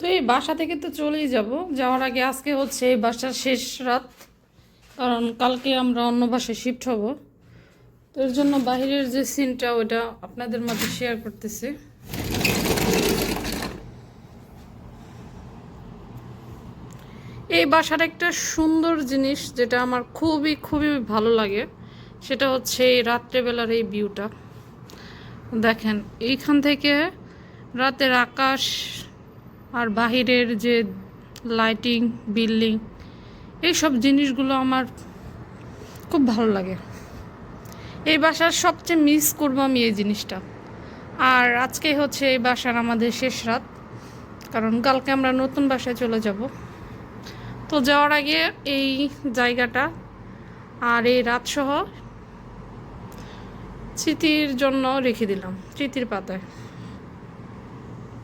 তো এই বাসা থেকে তো চলেই যাব। যাওয়ার আগে আজকে হচ্ছে এই বাসার শেষ রাত। কারণ কালকে আমরা অন্য বাসায় শিফট হব। তো এর জন্য বাইরের যে সিনটা ওটা আপনাদের মাঝে শেয়ার করতেছি। এই বাসার একটা সুন্দর জিনিস যেটা আমার খুবই খুবই ভালো লাগে, সেটা হচ্ছে এই রাত্রেবেলার এই ভিউটা দেখেন, এইখান থেকে রাতের আকাশ আর বাহিরের যে লাইটিং বিল্ডিং এইসব জিনিসগুলো আমার খুব ভালো লাগে। এই বাসার সবচেয়ে মিস করব আমি এই জিনিসটা। আর আজকে হচ্ছে এই বাসার আমাদের শেষ রাত, কারণ কালকে আমরা নতুন বাসায় চলে যাব। তো যাওয়ার আগে এই জায়গাটা আর এই রাতসহ স্মৃতির জন্য রেখে দিলাম, স্মৃতির পাতায়।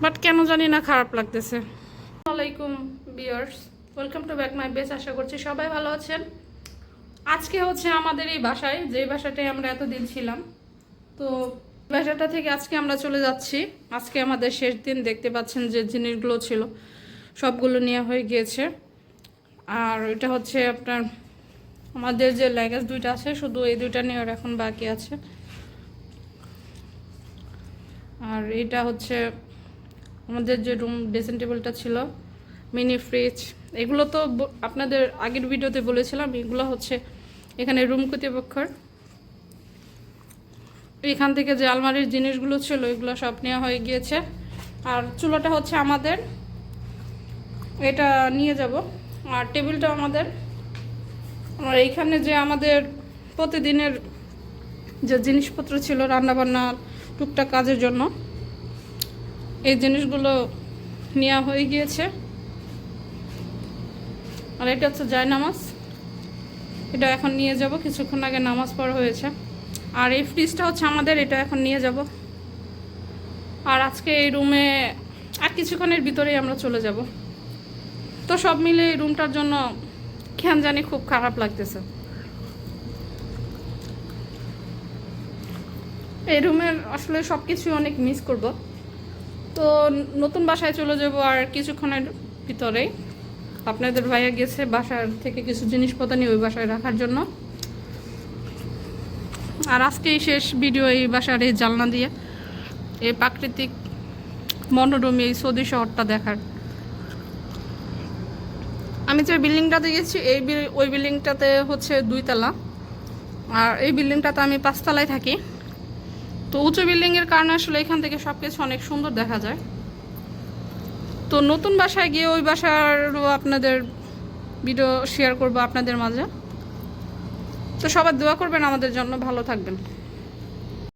বাট কেন জানি না খারাপ লাগতেছে। আসসালামাইকুম viewers welcome to back my base আশা করছি সবাই ভালো আছেন। আজকে হচ্ছে আমাদের এই বাসায়, যে বাসাটায় আমরা এতদিন ছিলাম। তো বাসাটা থেকে আজকে আমরা চলে যাচ্ছি। আজকে আমাদের শেষ দিন, দেখতে পাচ্ছেন যে জিনিসগুলো ছিল, সবগুলো নেওয়া হয়ে গিয়েছে। আর এটা হচ্ছে আপনার, আমাদের যে ল্যাগেজ দুইটা আছে, শুধু এই দুইটা নেওয়ার এখন বাকি আছে। আর এটা হচ্ছে আমাদের যে রুম ড্রেসিং টেবিলটা ছিল মিনি ফ্রিজ এগুলো তো আপনাদের আগের ভিডিওতে বলেছিলাম, এগুলো হচ্ছে এখানে রুম কর্তৃপক্ষের। এখান থেকে যে আলমারির জিনিসগুলো ছিল, এগুলো সব নেওয়া হয়ে গিয়েছে। আর চুলাটা হচ্ছে আমাদের, এটা নিয়ে যাব। আর টেবিলটা আমাদের, আর এইখানে যে আমাদের প্রতিদিনের যে জিনিসপত্র ছিল রান্নাবান্না টুকটাক কাজের জন্য এই জিনিসগুলো নেওয়া হয়ে গিয়েছে। আর এটা হচ্ছে জায় নামাজ এটা এখন নিয়ে যাব, কিছুক্ষণ আগে নামাজ পড়া হয়েছে। আর এই ফ্রিজটা হচ্ছে আমাদের, এটা এখন নিয়ে যাব। আর আজকে এই রুমে আর কিছুক্ষণের ভিতরেই আমরা চলে যাব। তো সব মিলে এই রুমটার জন্য কেন জানি খুব খারাপ লাগতেছে। এই রুমের আসলে সব কিছু অনেক মিস করব। তো নতুন বাসায় চলে যাব আর কিছুক্ষণের ভিতরেই। আপনাদের ভাইয়া গেছে বাসার থেকে কিছু জিনিসপত্র নিয়ে ওই বাসায় রাখার জন্য। আর আজকেই শেষ ভিডিও এই বাসার এই জালনা দিয়ে। এই প্রাকৃতিক মনোরম এই সৌদি শহরটা দেখার। আমি যে বিল্ডিংটাতে গেছি, এই ওই বিল্ডিংটাতে হচ্ছে দুইতলা। আর এই বিল্ডিংটাতে আমি পাঁচতলায় থাকি। তো উঁচু বিল্ডিংয়ের কারণে আসলে এখান থেকে সব কিছু অনেক সুন্দর দেখা যায়। তো নতুন বাসায় গিয়ে ওই বাসারও আপনাদের ভিডিও শেয়ার করব আপনাদের মাঝে। তো সবার দোয়া করবেন আমাদের জন্য, ভালো থাকবেন।